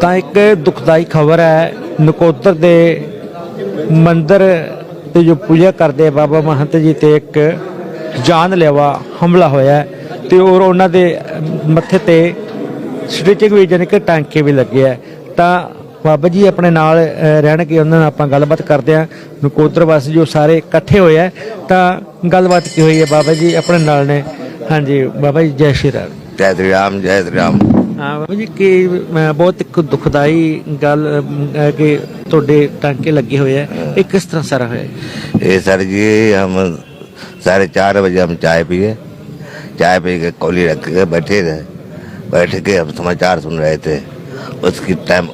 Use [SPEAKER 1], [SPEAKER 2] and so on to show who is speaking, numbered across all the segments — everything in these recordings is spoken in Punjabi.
[SPEAKER 1] ਤਾਂ ਇੱਕ ਦੁਖਦਾਈ ਖਬਰ ਹੈ, ਨਕੋਦਰ ਦੇ ਮੰਦਰ ਤੇ ਜੋ ਪੂਜਾ ਕਰਦੇ ਆ ਬਾਬਾ ਮਹੰਤ ਜੀ ਤੇ ਇੱਕ ਜਾਨ ਜਾਨਲੇਵਾ ਹਮਲਾ ਹੋਇਆ ਹੈ ਤੇ ਔਰ ਉਹਨਾਂ ਦੇ ਮੱਥੇ ਤੇ ਸਟਿਚਿੰਗ ਵੀ ਜਾਣੀ ਕਿ ਟਾਂਕੇ ਵੀ ਲੱਗੇ ਆ। ਤਾਂ ਬਾਬਾ ਜੀ ਆਪਣੇ ਨਾਲ ਰਹਿਣਗੇ, ਉਹਨਾਂ ਨਾਲ ਆਪਾਂ ਗੱਲਬਾਤ ਕਰਦੇ ਆ। ਨਕੋਦਰ ਵਾਸੀ ਜੋ ਸਾਰੇ ਇਕੱਠੇ ਹੋਏ ਆ, ਤਾਂ ਗੱਲਬਾਤ ਕੀ ਹੋਈ ਹੈ ਬਾਬਾ ਜੀ ਆਪਣੇ ਨਾਲ ਨੇ? ਹਾਂਜੀ, ਬਾਬਾ ਜੀ, ਜੈ ਸ਼੍ਰੀ ਰਾਮ।
[SPEAKER 2] ਜੈ ਸ਼੍ਰੀ ਰਾਮ, ਜੈ ਸ਼੍ਰੀ ਰਾਮ।
[SPEAKER 1] ਬਾਬਾ ਜੀ ਕਿ ਮੈਂ ਬਹੁਤ ਇੱਕ ਦੁਖਦਾਈ ਗੱਲ ਅਮ, ਹੈ ਕਿ ਤੁਹਾਡੇ ਟਾਂਕੇ ਲੱਗੇ ਹੋਏ ਆ ਇਹ ਕਿਸ ਤਰ੍ਹਾਂ ਸਾਰਾ ਹੋਇਆ ਜੀ?
[SPEAKER 2] ये सर जी हम साढ़े चार बजे हम चाय पिए चाय पी के कौली रख के बैठे रहे बैठ के हम समाचार सुन रहे थे उसकी टाइम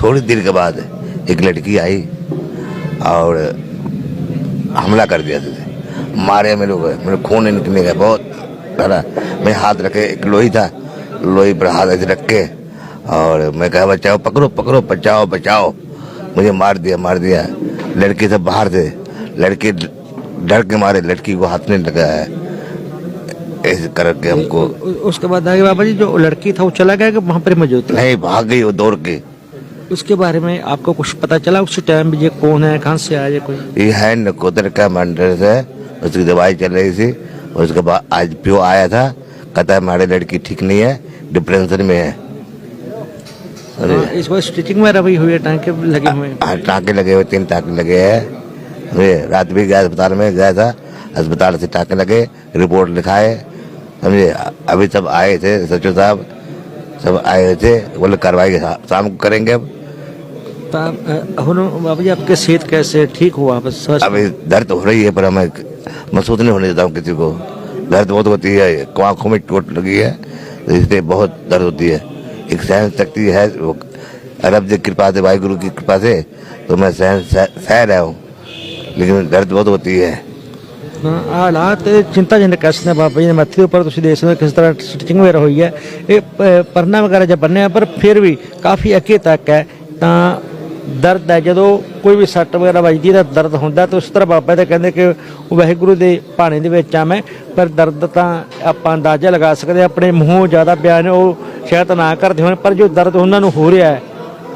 [SPEAKER 2] थोड़ी देर के बाद एक लड़की आई और हमला कर दिया था मारे मेरे को मेरे खून निकलने गया बहुत डरा मैं हाथ रखे एक लोही था लोही पर हाथ ऐसे रख के और मैं कहा बचाओ पकड़ो पकड़ो बचाओ बचाओ। मुझे मार दिया मार दिया। लड़की सब बाहर थे। लड़की डर के मारे लड़की को हाथ नहीं लगा है। ऐसे करके हमको
[SPEAKER 1] उसके बाद आगे बाबा जी जो लड़की था वो चला गया कि वहाँ पर मौजूद
[SPEAKER 2] नहीं भाग गई वो दौड़ के।
[SPEAKER 1] उसके बारे में आपको कुछ पता चला उस टाइम भी ये कौन है कहाँ से आया कोई?
[SPEAKER 2] ये है नकोदर का मंदिर से। उसकी दवाई चल रही थी। उसके बाद आज प्यो आया था। कहता है हमारी लड़की ठीक नहीं है। डिप्रेशन में है। अरे।
[SPEAKER 1] हाँ, इस बार स्टिचिंग वगैरह भी हुई है टांके लगे हुए हैं।
[SPEAKER 2] हाँ, टाँके लगे हुए तीन टाँके लगे हैं। समझे रात भी गया अस्पताल में गया था अस्पताल से टाँके लगे रिपोर्ट लिखाए। समझे? अभी सब आए थे सचिव साहब सब आए हुए थे बोले कार्रवाई शाम को करेंगे अब।
[SPEAKER 1] तो अ, जी आपके सेहत कैसे ठीक हुआ बस
[SPEAKER 2] अभी दर्द हो रही है पर हमें महसूस नहीं होने देता हूँ किसी को। दर्द बहुत होती है आँखों में चोट लगी है। तो इसलिए बहुत दर्द होती है एक सहन शक्ति है वो रब की कृपा से वाहिगुरु की कृपा से तो मैं सहन सह सह रहा हूँ लेकिन दर्द बहुत होती है
[SPEAKER 1] ਹਾਂ, ਹਾਲਾਤ ਚਿੰਤਾਜਨਕ ਕਸ ਨੇ ਬਾਬਾ ਜੀ ਦੇ ਮੱਥੇ ਦੇ ਉੱਪਰ ਤੁਸੀਂ ਦੇਖ ਸਕਦੇ ਹੋ ਕਿਸ ਤਰ੍ਹਾਂ ਸਟਿਚਿੰਗ ਵਗੈਰਾ ਹੋਈ ਹੈ ਇਹ ਪ- ਪਰਨਾ ਵਗੈਰਾ ਜਿਹਾ ਬੰਨਿਆ ਪਰ ਫਿਰ ਵੀ ਕਾਫੀ ਅੱਗੇ ਤੱਕ ਹੈ ਤਾਂ ਦਰਦ ਹੈ ਜਦੋਂ ਕੋਈ ਵੀ ਸੱਟ ਵਗੈਰਾ ਵੱਜਦੀ ਹੈ ਤਾਂ ਦਰਦ ਹੁੰਦਾ ਤਾਂ ਉਸ ਤਰ੍ਹਾਂ ਬਾਬਾ ਤਾਂ ਕਹਿੰਦੇ ਕਿ ਉਹ ਵਾਹਿਗੁਰੂ ਦੇ ਭਾਣੇ ਦੇ ਵਿੱਚ ਆ ਮੈਂ ਪਰ ਦਰਦ ਤਾਂ ਆਪਾਂ ਅੰਦਾਜ਼ਾ ਲਗਾ ਸਕਦੇ ਆਪਣੇ ਮੂੰਹੋਂ ਜ਼ਿਆਦਾ ਬਿਆਨ ਉਹ ਸ਼ਾਇਦ ਨਾ ਕਰਦੇ ਹੋਣ ਪਰ ਜੋ ਦਰਦ ਉਹਨਾਂ ਨੂੰ ਹੋ ਰਿਹਾ ਹੈ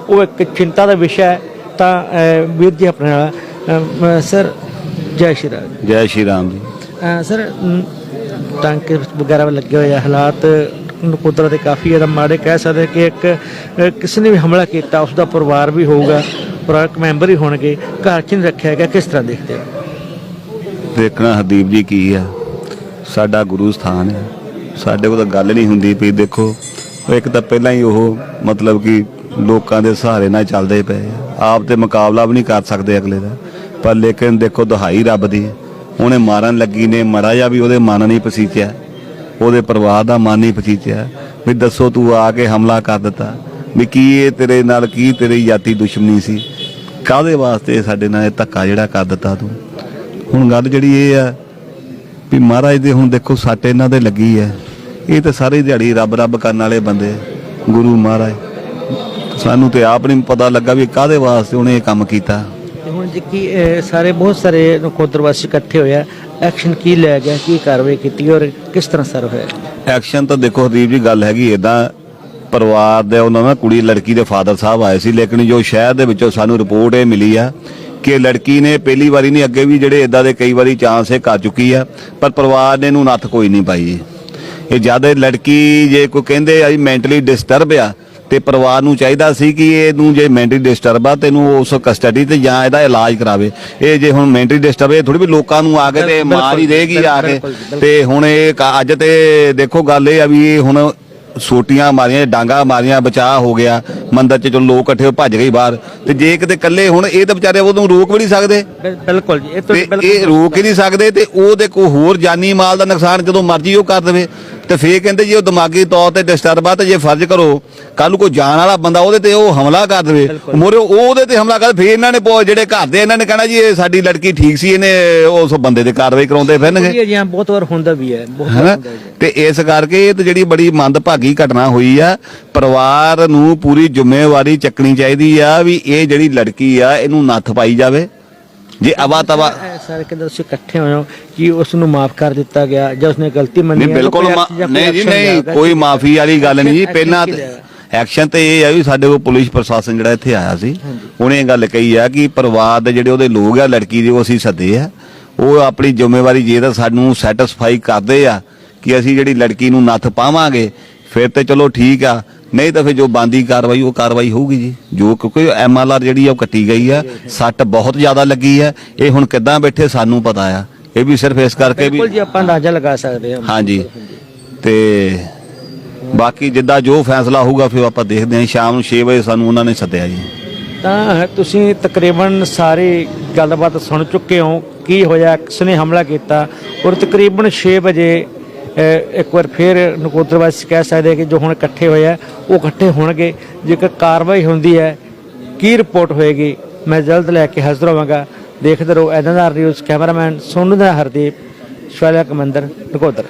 [SPEAKER 1] ਉਹ ਇੱਕ ਚਿੰਤਾ ਦਾ ਵਿਸ਼ਾ ਹੈ ਤਾਂ ਵੀਰ ਜੀ ਆਪਣੇ ਨਾਲ ਸਰ ਜੈ ਸ਼੍ਰੀ ਰਾਮ
[SPEAKER 3] ਜੈ। ਸ਼੍ਰੀ ਰਾਮ ਜੀ।
[SPEAKER 1] ਸਰ ਟਾਂਕੇ ਵਗੈਰਾ ਲੱਗੇ ਹੋਏ ਆ ਹਾਲਾਤ ਕੁਦਰਤ ਦੇ ਕਾਫੀ ਜ਼ਿਆਦਾ ਮਾੜੇ ਕਹਿ ਸਕਦੇ ਕਿ ਇੱਕ ਅਹ, ਕਿਸੇ ਨੇ ਵੀ ਹਮਲਾ ਕੀਤਾ ਉਸ ਦਾ ਪਰਿਵਾਰ ਵੀ ਹੋਊਗਾ ਪਰਿਵਾਰਕ ਮੈਂਬਰ ਹੀ ਹੋਣਗੇ ਘਰ 'ਚ ਨਹੀਂ ਰੱਖਿਆ ਗਿਆ ਕਿਸ ਤਰ੍ਹਾਂ ਦੇਖਦੇ ਹੋ?
[SPEAKER 3] ਦੇਖਣਾ ਹਰਦੀਪ ਜੀ ਕੀ ਆ ਸਾਡਾ ਗੁਰੂ ਸਥਾਨ ਹੈ ਸਾਡੇ ਕੋਲ ਤਾਂ ਗੱਲ ਨਹੀਂ ਹੁੰਦੀ ਵੀ ਦੇਖੋ ਇੱਕ ਤਾਂ ਪਹਿਲਾਂ ਹੀ ਉਹ ਮਤਲਬ ਕਿ ਲੋਕਾਂ ਦੇ ਸਹਾਰੇ ਨਾਲ ਚੱਲਦੇ ਪਏ ਆ ਆਪ ਤੇ ਮੁਕਾਬਲਾ ਵੀ ਨਹੀਂ ਕਰ ਸਕਦੇ ਅਗਲੇ ਦਾ ਪਰ ਲੇਕਿਨ ਦੇਖੋ ਦੁਹਾਈ ਰੱਬ ਦੀ ਉਹਨੇ ਮਾਰਨ ਲੱਗੀ ਨੇ ਮੜਾ ਜਾ ਵੀ ਉਹਦੇ ਮਨ ਨਹੀਂ ਪਸੀਚਿਆ ਉਹਦੇ ਪਰਿਵਾਰ ਦਾ ਮਨ ਨਹੀਂ ਪਸੀਚਿਆ ਵੀ ਦੱਸੋ ਤੂੰ ਆ ਕੇ ਹਮਲਾ ਕਰ ਦਿੱਤਾ। ਵੀ ਕੀ ਇਹ ਤੇਰੇ ਨਾਲ, ਕੀ ਤੇਰੀ ਯਾਤੀ ਦੁਸ਼ਮਣੀ ਸੀ? ਕਾਹਦੇ ਵਾਸਤੇ ਸਾਡੇ ਨਾਲ ਇਹ ਧੱਕਾ ਜਿਹੜਾ ਕਰ ਦਿੱਤਾ ਤੂੰ? ਹੁਣ ਗੱਲ ਜਿਹੜੀ ਇਹ ਆ, ਵੀ ਮਹਾਰਾਜ ਦੇ ਹੁਣ ਦੇਖੋ ਸੱਟ ਇਹਨਾਂ ਦੇ ਲੱਗੀ ਹੈ। ਇਹ ਤਾਂ ਸਾਰੀ ਦਿਹਾੜੀ ਰੱਬ ਰੱਬ ਕਰਨ ਵਾਲੇ ਬੰਦੇ ਗੁਰੂ ਮਹਾਰਾਜ। ਸਾਨੂੰ ਤੇ ਆਪ ਨਹੀਂ ਪਤਾ ਲੱਗਾ ਵੀ ਕਾਹਦੇ ਵਾਸਤੇ ਉਹਨੇ ਇਹ ਕੰਮ ਕੀਤਾ।
[SPEAKER 1] ਹੁਣ ਜੀ ਸਾਰੇ, ਬਹੁਤ ਸਾਰੇ ਨਕੋਦਰ ਇਕੱਠੇ ਹੋਏ ਆ। ਐਕਸ਼ਨ ਕੀ ਲਿਆ ਗਿਆ, ਕੀ ਕਾਰਵਾਈ ਕੀਤੀ ਔਰ ਕਿਸ ਤਰ੍ਹਾਂ ਸਰ ਹੋਇਆ?
[SPEAKER 3] ਐਕਸ਼ਨ ਤਾਂ ਦੇਖੋ ਹਰਦੀਪ ਜੀ, ਗੱਲ ਹੈਗੀ ਇਦਾਂ ਪਰਿਵਾਰ ਦੇ ਉਹਨਾਂ ਦਾ ਕੁੜੀ, ਲੜਕੀ ਦੇ ਫਾਦਰ ਸਾਹਿਬ ਆਏ ਸੀ, ਲੇਕਿਨ ਜੋ ਸ਼ਹਿਰ ਦੇ ਵਿੱਚੋਂ ਸਾਨੂੰ ਰਿਪੋਰਟ ਇਹ ਮਿਲੀ ਆ ਕਿ ਲੜਕੀ ਨੇ ਪਹਿਲੀ ਵਾਰੀ ਨਹੀਂ, ਅੱਗੇ ਵੀ ਜਿਹੜੇ ਇਦਾਂ ਦੇ ਕਈ ਵਾਰੀ ਚਾਂਸ ਇਹ ਕਰ ਚੁੱਕੀ ਆ, ਪਰ ਪਰਿਵਾਰ ਨੇ ਇਹਨੂੰ ਨੱਥ ਕੋਈ ਨਹੀਂ ਪਾਈ ਇਹ ਜਦ ਲੜਕੀ ਜੇ ਕੋਈ ਕਹਿੰਦੇ ਆ ਮੈਂਟਲੀ ਡਿਸਟਰਬ ਆ ਤੇ ਪਰਿਵਾਰ ਨੂੰ ਚਾਹੀਦਾ ਸੀ ਕਿ ਇਹਨੂੰ ਜੇ ਮੈਂਟਲੀ ਡਿਸਟਰਬ ਆ ਤੈਨੂੰ ਉਸ ਕਸਟਡੀ ਤੇ ਜਾਂ ਇਹਦਾ ਇਲਾਜ ਕਰਾਵੇ ਇਹ ਜੇ ਹੁਣ ਮੈਂਟਲੀ ਡਿਸਟਰਬ ਇਹ ਥੋੜੀ ਵੀ ਲੋਕਾਂ ਨੂੰ ਆ ਕੇ ਤੇ ਮਾਰ ਹੀ ਦੇਗੀ ਆ ਕੇ। ਤੇ ਹੁਣ ਇਹ ਅੱਜ ਤੇ ਦੇਖੋ ਗੱਲ ਇਹ ਆ ਵੀ ਇਹ ਹੁਣ ਸੋਟੀਆਂ ਮਾਰੀਆਂ ਡਾਂਗਾ ਮਾਰੀਆਂ ਬਚਾਅ ਹੋ ਗਿਆ। ਮੰਦਰ 'ਚ ਚਲੋ ਲੋਕ ਇਕੱਠੇ ਹੋ ਭੱਜ ਗਏ ਬਾਹਰ। ਤੇ ਜੇ ਕਿਤੇ ਇਕੱਲੇ ਹੁਣ ਇਹ ਤਾਂ ਵਿਚਾਰੇ ਉਹਨੂੰ ਰੋਕ ਵੀ ਨਹੀਂ ਸਕਦੇ।
[SPEAKER 1] ਬਿਲ- ਬਿਲਕੁਲ ਜੀ ਇਹ ਤਾਂ
[SPEAKER 3] ਇਹ ਰੋਕ ਹੀ ਨਹੀਂ ਸਕਦੇ ਤੇ ਉਹਦੇ ਕੋ ਹੋਰ ਜਾਨੀ ਮਾਲ ਦਾ ਨੁਕਸਾਨ ਜਦੋਂ ਮਰਜ਼ੀ ਉਹ ਕਰ ਦੇਵੇ। ਤੇ ਫੇਰ ਕਹਿੰਦੇ ਜੇ ਉਹ ਦਿਮਾਗੀ ਤੌਰ ਤੇ ਡਿਸਟਰਬ ਆ ਤੇ ਜੇ ਫਰਜ਼ ਕਰੋ ਕੱਲ ਨੂੰ ਕੋਈ ਜਾਣ ਵਾਲਾ ਬੰਦਾ ਉਹਦੇ ਤੇ ਉਹ ਹਮਲਾ ਕਰ ਦੇਵੇ। ਮੋਰੇ ਉਹਦੇ ਤੇ ਹਮਲਾ ਕਰ ਫੇਰ ਇਹਨਾਂ ਨੇ ਪੋ- ਜਿਹੜੇ ਘਰ ਦੇ ਇਹਨਾਂ ਨੇ ਕਹਿਣਾ ਜੀ ਇਹ ਸਾਡੀ ਲੜਕੀ ਠੀਕ ਸੀ ਇਹਨੇ ਉਸ ਬੰਦੇ ਤੇ ਕਾਰਵਾਈ ਕਰਾਉਂਦੇ ਫਿਰਨਗੇ।
[SPEAKER 1] ਜੀ ਬਹੁਤ ਵਾਰ ਹੁੰਦਾ ਵੀ ਹੈ ਬਹੁਤ ਵਾਰ
[SPEAKER 3] ਹੈਨਾ?
[SPEAKER 1] ਹੁੰਦਾ ਹੈ। ਜੀ।
[SPEAKER 3] ਤੇ ਇਸ ਕਰਕੇ ਇਹ ਤਾਂ ਜਿਹੜੀ ਬੜੀ ਮੰਦਭਾਗੀ ਘਟਨਾ ਹੋਈ ਆ ਪਰਿਵਾਰ ਨੂੰ ਪੂਰੀ ਜ਼ਿੰਮੇਵਾਰੀ ਚੱਕਣੀ ਚਾਹੀਦੀ ਆ ਵੀ ਇਹ ਜਿਹੜੀ ਲੜਕੀ ਆ ਇਹਨੂੰ ਨੱਥ ਪਾਈ ਜਾਵੇ। ਜੇ ਅਵਾ ਤਵਾ
[SPEAKER 1] ਸਾਰੇ ਕਿਤੇ ਤੁਸੀਂ ਇਕੱਠੇ ਹੋਏ ਹੋ ਕਿ ਉਸ ਨੂੰ ਮਾਫ ਕਰ ਦਿੱਤਾ ਗਿਆ ਜਾਂ ਉਸਨੇ ਗਲਤੀ ਮੰਨੀ
[SPEAKER 3] ਨਹੀਂ ਬਿਲਕੁਲ ਨਹੀਂ ਜੀ ਨਹੀਂ? ਕੋਈ ਮਾਫੀ ਵਾਲੀ ਗੱਲ ਨਹੀਂ ਜੀ। ਪਹਿਲਾਂ
[SPEAKER 1] ਕੀ?
[SPEAKER 3] ਐਕਸ਼ਨ ਤੇ ਇਹ ਆ ਵੀ ਸਾਡੇ ਕੋਲ ਪੁਲਿਸ ਪ੍ਰਸ਼ਾਸਨ ਜਿਹੜਾ ਇੱਥੇ ਆਇਆ ਸੀ। ਉਹਨੇ ਇਹ ਗੱਲ ਕਹੀ ਆ ਕਿ ਪਰਿਵਾਰ ਦੇ ਜਿਹੜੇ ਉਹਦੇ ਲੋਕ ਆ ਲੜਕੀ ਦੇ ਉਹ ਅਸੀਂ ਸੱਦੇ ਆ। ਉਹ ਆਪਣੀ ਜ਼ਿੰਮੇਵਾਰੀ ਜੇ ਤਾਂ ਸਾਨੂੰ ਸੈਟੀਸਫਾਈ ਕਰਦੇ ਆ ਕਿ ਅਸੀਂ ਜਿਹੜੀ ਲੜਕੀ ਨੂੰ ਨੱਥ ਪਾਵਾਂਗੇ ਫਿਰ ਤੇ ਚਲੋ ਠੀਕ ਆ। ਨਹੀਂ ਤਾਂ ਫਿਰ ਜੋ ਬੰਦੀ ਕਾਰਵਾਈ ਉਹ ਕਾਰਵਾਈ ਹੋਊਗੀ ਜੀ। ਜੋ ਕਿਉਂਕਿ ਐਮਐਲਆਰ ਜਿਹੜੀ ਆ ਉਹ ਕੱਟੀ ਗਈ ਆ। ਸੱਟ ਬਹੁਤ ਜ਼ਿਆਦਾ ਲੱਗੀ ਆ। ਇਹ ਹੁਣ ਕਿੱਦਾਂ ਬੈਠੇ ਸਾਨੂੰ ਪਤਾ ਆ। ਇਹ ਵੀ ਸਿਰਫ ਇਸ ਕਰਕੇ ਵੀ
[SPEAKER 1] ਬਿਲਕੁਲ ਜੀ ਆਪਾਂ ਅੰਦਾਜ਼ਾ ਲਗਾ ਸਕਦੇ ਹਾਂ।
[SPEAKER 3] ਹਾਂਜੀ। ਤੇ ਬਾਕੀ ਜਿੱਦਾਂ ਜੋ ਫੈਸਲਾ ਹੋਊਗਾ ਫਿਰ ਆਪਾਂ ਦੇਖਦੇ ਹਾਂ। ਸ਼ਾਮ ਨੂੰ 6 ਵਜੇ ਸਾਨੂੰ ਉਹਨਾਂ ਨੇ ਸੱਦਿਆ ਜੀ।
[SPEAKER 1] ਤਾਂ ਤੁਸੀਂ ਤਕਰੀਬਨ ਸਾਰੀ ਗੱਲਬਾਤ ਸੁਣ ਚੁੱਕੇ ਹੋ। ਕੀ ਹੋਇਆ? ਕਿਸ ਨੇ ਹਮਲਾ ਕੀਤਾ? ਔਰ ਤਕਰੀਬਨ 6 ਵਜੇ ਇੱਕ ਵਾਰ ਫਿਰ ਨਕੋਦਰ ਵਾਸੀ ਕਹਿ ਸਕਦੇ ਕਿ ਜੋ ਹੁਣ ਇਕੱਠੇ ਹੋਏ ਆ, ਉਹ ਇਕੱਠੇ ਹੋਣਗੇ। ਜੇਕਰ ਕਾਰਵਾਈ ਹੁੰਦੀ ਹੈ, ਕੀ ਰਿਪੋਰਟ ਹੋਏਗੀ? ਮੈਂ ਜਲਦ ਲੈ ਕੇ ਹਾਜ਼ਰ ਹੋਵਾਂਗਾ। ਦੇਖਦੇ ਰਹੋ ਐਨਆਰ ਨਿਊਜ਼ ਕੈਮਰਾਮੈਨ ਸੋਨੂ ਦਾ ਹਰਦੀਪ ਸ਼ਵਾਲਿਆ ਕਮੰਦਰ, ਨਕੋਦਰ।